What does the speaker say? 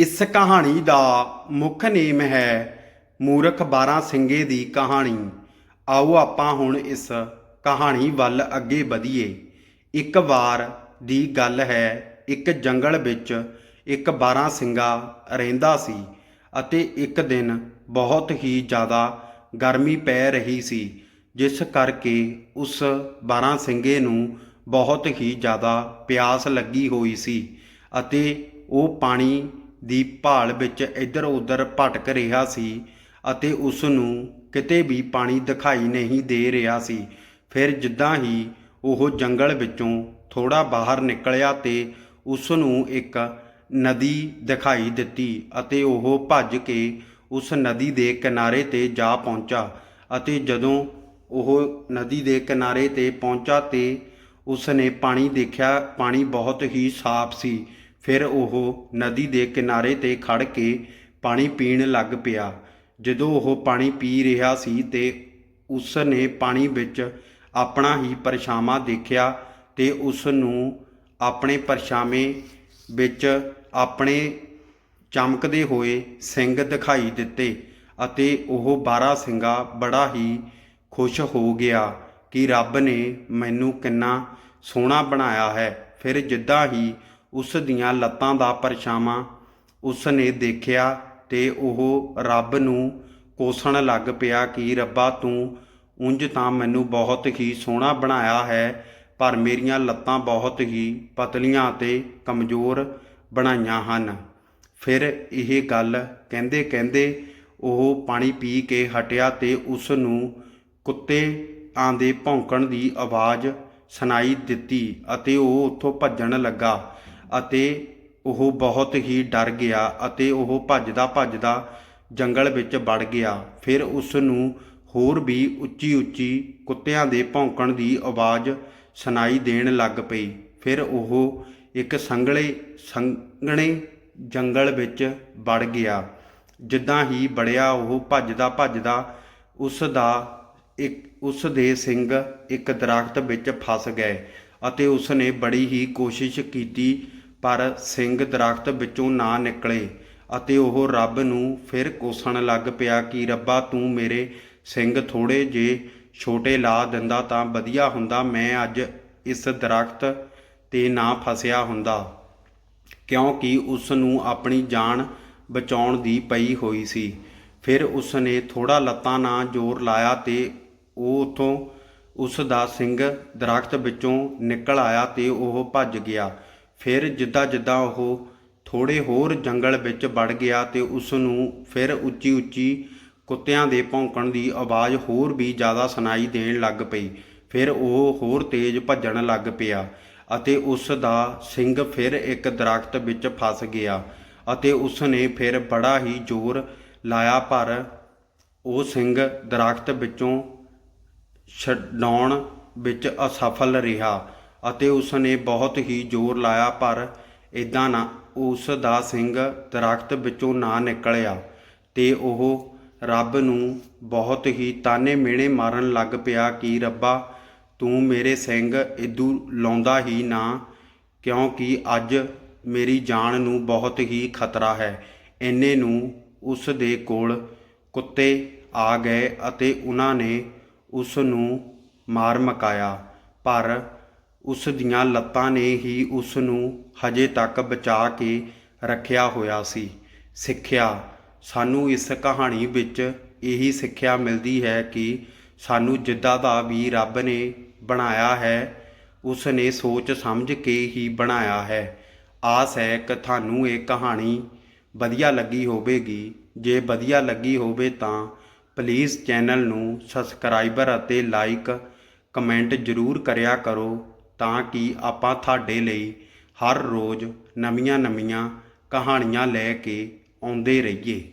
ਇਸ ਕਹਾਣੀ ਦਾ ਮੁੱਖ ਨੇਮ ਹੈ ਮੂਰਖ 12 ਸਿੰਘੇ ਦੀ ਕਹਾਣੀ। ਆਓ ਆਪਾਂ ਹੁਣ ਇਸ ਕਹਾਣੀ ਵੱਲ ਅੱਗੇ ਵਧੀਏ। ਇੱਕ ਵਾਰ ਦੀ ਗੱਲ ਹੈ, ਇੱਕ ਜੰਗਲ ਵਿੱਚ ਇੱਕ 12 ਸਿੰਘਾ ਰਹਿੰਦਾ ਸੀ ਅਤੇ ਇੱਕ ਦਿਨ ਬਹੁਤ ਹੀ ਜ਼ਿਆਦਾ ਗਰਮੀ ਪੈ ਰਹੀ ਸੀ, ਜਿਸ ਕਰਕੇ ਉਸ 12 ਸਿੰਘੇ ਨੂੰ ਬਹੁਤ ਹੀ ਜ਼ਿਆਦਾ ਪਿਆਸ ਲੱਗੀ ਹੋਈ ਸੀ ਅਤੇ ਉਹ ਪਾਣੀ ਦੀ ਭਾਲ ਵਿੱਚ ਇੱਧਰ ਉੱਧਰ ਭਟਕ ਰਿਹਾ ਸੀ ਅਤੇ ਉਸ ਨੂੰ ਕਿਤੇ ਵੀ ਪਾਣੀ ਦਿਖਾਈ ਨਹੀਂ ਦੇ ਰਿਹਾ ਸੀ। ਫਿਰ ਜਿੱਦਾਂ ਹੀ ਉਹ ਜੰਗਲ ਵਿੱਚੋਂ ਥੋੜਾ ਬਾਹਰ ਨਿਕਲਿਆ ਤੇ ਉਸ ਨੂੰ ਇੱਕ ਨਦੀ ਦਿਖਾਈ ਦਿੱਤੀ ਅਤੇ ਉਹ ਭੱਜ ਕੇ ਉਸ ਨਦੀ ਦੇ ਕਿਨਾਰੇ ਤੇ ਜਾ ਪਹੁੰਚਾ ਅਤੇ ਜਦੋਂ ਉਹ ਨਦੀ ਦੇ ਕਿਨਾਰੇ ਤੇ ਪਹੁੰਚਾ ਤੇ ਉਸ ਨੇ ਪਾਣੀ ਦੇਖਿਆ, ਪਾਣੀ ਬਹੁਤ ਹੀ ਸਾਫ਼ ਸੀ ਫਿਰ ਉਹ ਨਦੀ ਦੇ ਕਿਨਾਰੇ ਤੇ ਖੜ੍ਹ ਕੇ ਪਾਣੀ ਪੀਣ ਲੱਗ ਪਿਆ। ਜਦੋਂ ਉਹ ਪਾਣੀ ਪੀ ਰਿਹਾ ਸੀ ਤੇ ਉਸ ਨੇ ਪਾਣੀ ਵਿੱਚ ਆਪਣਾ ਹੀ ਪਰਛਾਵਾਂ ਦੇਖਿਆ ਤੇ ਉਸ ਨੂੰ ਆਪਣੇ ਪਰਛਾਵੇਂ ਵਿੱਚ ਆਪਣੇ ਚਮਕਦੇ ਹੋਏ ਸਿੰਘ ਦਿਖਾਈ ਦਿੱਤੇ ਅਤੇ ਉਹ 12 ਸਿੰਘਾ ਬੜਾ ਹੀ ਖੁਸ਼ ਹੋ ਗਿਆ ਕਿ ਰੱਬ ਨੇ ਮੈਨੂੰ ਕਿੰਨਾ ਸੋਹਣਾ ਬਣਾਇਆ ਹੈ। ਫਿਰ ਜਿੱਦਾਂ ਹੀ ਉਸ ਦੀਆਂ ਲੱਤਾਂ ਦਾ ਪਰਛਾਵਾਂ। ਉਸ ਨੇ ਦੇਖਿਆ ਤੇ ਉਹ ਰੱਬ ਨੂੰ ਕੋਸਣ ਲੱਗ ਪਿਆ ਕਿ, ਰੱਬਾ, ਤੂੰ ਉਂਝ ਤਾਂ ਮੈਨੂੰ ਬਹੁਤ ਹੀ ਸੋਹਣਾ ਬਣਾਇਆ ਹੈ, ਪਰ ਮੇਰੀਆਂ ਲੱਤਾਂ ਬਹੁਤ ਹੀ ਪਤਲੀਆਂ ਅਤੇ ਕਮਜ਼ੋਰ ਬਣਾਈਆਂ ਹਨ। ਫਿਰ ਇਹ ਗੱਲ ਕਹਿੰਦੇ ਕਹਿੰਦੇ ਉਹ ਪਾਣੀ ਪੀ ਕੇ ਹਟਿਆ ਤੇ ਉਸ ਨੂੰ ਕੁੱਤਿਆਂ ਦੇ ਭੌਂਕਣ ਦੀ ਆਵਾਜ਼ ਸੁਣਾਈ ਦਿੱਤੀ ਅਤੇ ਉਹ ਉੱਥੋਂ ਭੱਜਣ ਲੱਗਾ। ਅਤੇ ਉਹ ਬਹੁਤ ਹੀ ਡਰ ਗਿਆ ਅਤੇ ਉਹ ਭੱਜਦਾ ਭੱਜਦਾ ਜੰਗਲ ਵਿੱਚ ਵੜ ਗਿਆ। ਫਿਰ ਉਸ ਨੂੰ ਹੋਰ ਵੀ ਉੱਚੀ ਉੱਚੀ ਕੁੱਤਿਆਂ ਦੇ ਭੌਂਕਣ ਦੀ ਆਵਾਜ਼ ਸੁਣਾਈ ਦੇਣ ਲੱਗ ਪਈ। ਫਿਰ ਉਹ ਇੱਕ ਸੰਘਲੇ, ਸੰਘਣੇ ਜੰਗਲ ਵਿੱਚ ਵੜ ਗਿਆ। ਜਿੱਦਾਂ ਹੀ ਬੜਿਆ ਉਹ ਭੱਜਦਾ ਭੱਜਦਾ ਉਸ ਦਾ ਇੱਕ ਉਸ ਦੇ ਸਿੰਘ ਇੱਕ ਦਰਖਤ ਵਿੱਚ ਫਸ ਗਏ ਅਤੇ ਉਸ ਨੇ ਬੜੀ ਹੀ ਕੋਸ਼ਿਸ਼ ਕੀਤੀ ਪਰ ਸਿੰਘ ਦਰਖਤ ਵਿੱਚੋਂ ਨਾ ਨਿਕਲੇ ਅਤੇ ਉਹ ਰੱਬ ਨੂੰ ਫਿਰ ਕੋਸਣ ਲੱਗ ਪਿਆ ਕਿ ਰੱਬਾ ਤੂੰ ਮੇਰੇ ਸਿੰਘ ਥੋੜੇ ਜੇ ਛੋਟੇ ਲਾ ਦਿੰਦਾ ਤਾਂ ਵਧੀਆ ਹੁੰਦਾ, ਮੈਂ ਅੱਜ ਇਸ ਦਰਖਤ ਤੇ ਨਾ ਫਸਿਆ ਹੁੰਦਾ। ਕਿਉਂਕਿ ਉਸ ਨੂੰ ਆਪਣੀ ਜਾਨ ਬਚਾਉਣ ਦੀ ਪਈ ਹੋਈ ਸੀ। ਫਿਰ ਉਸ ਨੇ ਥੋੜਾ ਲੱਤਾਂ ਨਾਲ ਜ਼ੋਰ ਲਾਇਆ ਤੇ ਉਹ ਉਥੋਂ ਉਸ ਦਾ ਸਿੰਘ ਦਰਖਤ ਵਿੱਚੋਂ ਨਿਕਲ ਆਇਆ ਤੇ ਉਹ ਭੱਜ ਗਿਆ। ਫਿਰ ਜਿੱਦਾਂ ਜਿੱਦਾਂ ਉਹ ਥੋੜੇ ਹੋਰ ਜੰਗਲ ਵਿੱਚ ਵੜ ਗਿਆ ਤੇ ਉਸ ਨੂੰ ਫਿਰ ਉੱਚੀ ਉੱਚੀ ਕੁੱਤਿਆਂ ਦੇ ਭੌਂਕਣ ਦੀ ਆਵਾਜ਼ ਹੋਰ ਵੀ ਜ਼ਿਆਦਾ ਸੁਣਾਈ ਦੇਣ ਲੱਗ ਪਈ। ਫਿਰ ਉਹ ਹੋਰ ਤੇਜ਼ ਭੱਜਣ ਲੱਗ ਪਿਆ ਅਤੇ ਉਸ ਦਾ ਸਿੰਘ ਫਿਰ ਇੱਕ ਦਰਖਤ ਵਿੱਚ ਫਸ ਗਿਆ ਅਤੇ ਉਸ ਨੇ ਫਿਰ ਬੜਾ ਹੀ ਜ਼ੋਰ ਲਾਇਆ ਪਰ ਉਹ ਸਿੰਘ ਦਰਖਤ ਵਿੱਚੋਂ ਛਡਾਉਣ ਵਿੱਚ ਅਸਫਲ ਰਿਹਾ। ਅਤੇ ਉਸ ਨੇ ਬਹੁਤ ਹੀ ਜ਼ੋਰ ਲਾਇਆ, ਪਰ ਇਦਾਂ ਨਾ, ਉਸ ਦਾ ਸਿੰਘ ਦਰਖਤ ਵਿੱਚੋਂ ਨਾ ਨਿਕਲਿਆ ਤੇ ਉਹ ਰੱਬ ਨੂੰ ਬਹੁਤ ਹੀ ਤਾਨੇ ਮਿਹਣੇ ਮਾਰਨ ਲੱਗ ਪਿਆ ਕਿ ਰੱਬਾ, ਤੂੰ ਮੇਰੇ ਸਿੰਘ ਇਦੂ ਲਾਉਂਦਾ ਹੀ ਨਾ, ਕਿਉਂਕਿ ਅੱਜ ਮੇਰੀ ਜਾਨ ਨੂੰ ਬਹੁਤ ਹੀ ਖਤਰਾ ਹੈ। ਇੰਨੇ ਨੂੰ ਉਸ ਦੇ ਕੋਲ ਕੁੱਤੇ ਆ ਗਏ ਅਤੇ ਉਹਨਾਂ ਨੇ ਉਸ ਨੂੰ ਮਾਰ ਮਕਾਇਆ, ਪਰ ਉਸ ਦੀਆਂ ਲੱਤਾਂ ਨੇ ਹੀ ਉਸ ਨੂੰ ਹਜੇ ਤੱਕ ਬਚਾ ਕੇ ਰੱਖਿਆ ਹੋਇਆ ਸੀ। ਸਿੱਖਿਆ। ਸਾਨੂੰ ਇਸ ਕਹਾਣੀ ਵਿੱਚ ਇਹੀ ਸਿੱਖਿਆ ਮਿਲਦੀ ਹੈ ਕਿ ਸਾਨੂੰ ਜਿੱਦਾਂ ਦਾ ਵੀ ਰੱਬ ਨੇ ਬਣਾਇਆ ਹੈ, ਉਸ ਨੇ ਸੋਚ ਸਮਝ ਕੇ ਹੀ ਬਣਾਇਆ ਹੈ। ਆਸ ਹੈ ਕਿ ਤੁਹਾਨੂੰ ਇਹ ਕਹਾਣੀ ਵਧੀਆ ਲੱਗੀ ਹੋਵੇਗੀ। ਜੇ ਵਧੀਆ ਲੱਗੀ ਹੋਵੇ ਤਾਂ ਪਲੀਜ਼ ਚੈਨਲ ਨੂੰ ਸਬਸਕ੍ਰਾਈਬਰ ਅਤੇ ਲਾਈਕ ਕਮੈਂਟ ਜ਼ਰੂਰ ਕਰਿਆ ਕਰੋ। ਤਾਂ ਕਿ ਆਪਾਂ ਤੁਹਾਡੇ ਲਈ ਹਰ ਰੋਜ਼ ਨਵੀਆਂ-ਨਵੀਆਂ ਕਹਾਣੀਆਂ ਲੈ ਕੇ ਆਉਂਦੇ ਰਹੀਏ।